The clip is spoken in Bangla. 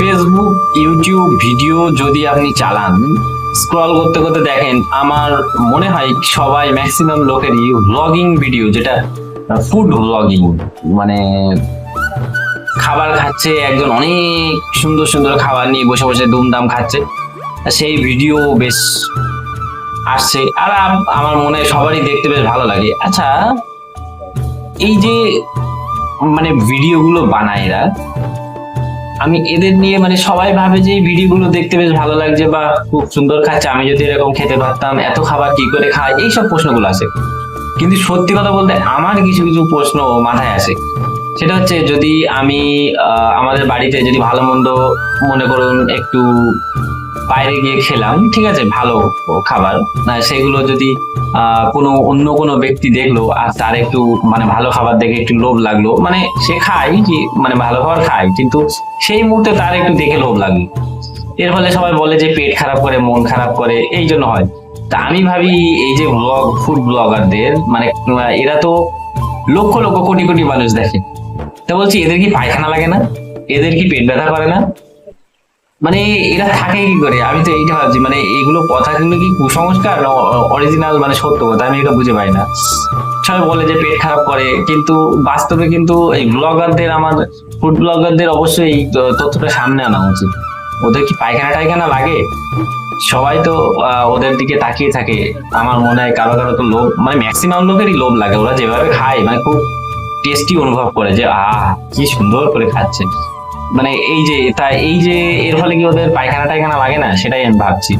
ফেসবুক ইউটিউব ভিডিও যদি আপনি চালান স্ক্রল করতে করতে দেখেন, আমার মনে হয় সবাই ম্যাক্সিমাম লোকেরই ব্লগিং ভিডিও যেটা ফুড ব্লগিং মানে খাবার খাচ্ছে, একজন অনেক সুন্দর সুন্দর খাবার নিয়ে বসে বসে দুমদাম খাচ্ছে, সেই ভিডিও বেশ আসছে। আর আম- আমার মনে সবারই দেখতে বেশ ভালো লাগে। আচ্ছা এই যে মানে ভিডিওগুলো বানায় এরা আমি এদের নিয়ে মানে সবাই ভাবে যে ভিডিওগুলো দেখতে বেশ ভালো লাগছে বা খুব সুন্দর খাচ্ছে। আমি যদি এরকম খেতে পারতাম, এত খাবার কি করে খায়? এইসব প্রশ্নগুলো আছে। কিন্তু সত্যি কথা বলতে আমার কিছু কিছু প্রশ্ন মাথায় আসে। সেটা হচ্ছে যদি আমি আমাদের বাড়িতে যদি ভালো মন্দ মনে করুন একটু বাইরে গিয়ে খেলাম, ঠিক আছে, ভালো খাবার। সেগুলো যদি কোনো অন্য কোনো ব্যক্তি দেখল, আর তার একটু মানে ভালো খাবার দেখে একটু লোভ লাগল মানে সে খায় কি মানে ভালো খাবার খায়, কিন্তু সেই মুহূর্তে তার একটু দেখে লোভ লাগল। এর ফলে সবাই বলে যে পেট খারাপ করে, মন খারাপ করে, এই জন্য হয়। তা আমি ভাবি, এই যে ব্লগ ফুড ব্লগারদের মানে এরা তো লক্ষ লক্ষ কোটি কোটি মানুষ দেখে। তা বলছি, এদের কি পায়খানা লাগে না? এদের কি পেট ব্যথা করে না? মানে এরা থাকে কি করে? আমি তো এইটা ভাবছি মানে এগুলো কথা কিন্তু কি কুসংস্কার অরিজিনাল মানে সত্য কথা? আমি এটা বুঝে পাই না। সবাই বলে যে পেট খারাপ করে, কিন্তু বাস্তবে কিন্তু এই ব্লগারদের আমার ফুড ব্লগারদের অবশ্যই এই তথ্যটা সামনে আনা উচিত। ওদের কি পায়খানা টায়খানা লাগে? সবাই তো ওদের দিকে তাকিয়ে থাকে। আমার মনে হয় কারও কারও তো লোভ মানে ম্যাক্সিমাম লোকেরই লোভ লাগে। ওরা যেভাবে খায় মানে খুব টেস্টি অনুভব করে যে, আহ, কি সুন্দর করে খাচ্ছে। মানে এই যে, তা এই যে এর ফলে কি ওদের পায়খানা টায়খানা লাগে না? সেটাই আমি ভাবছি।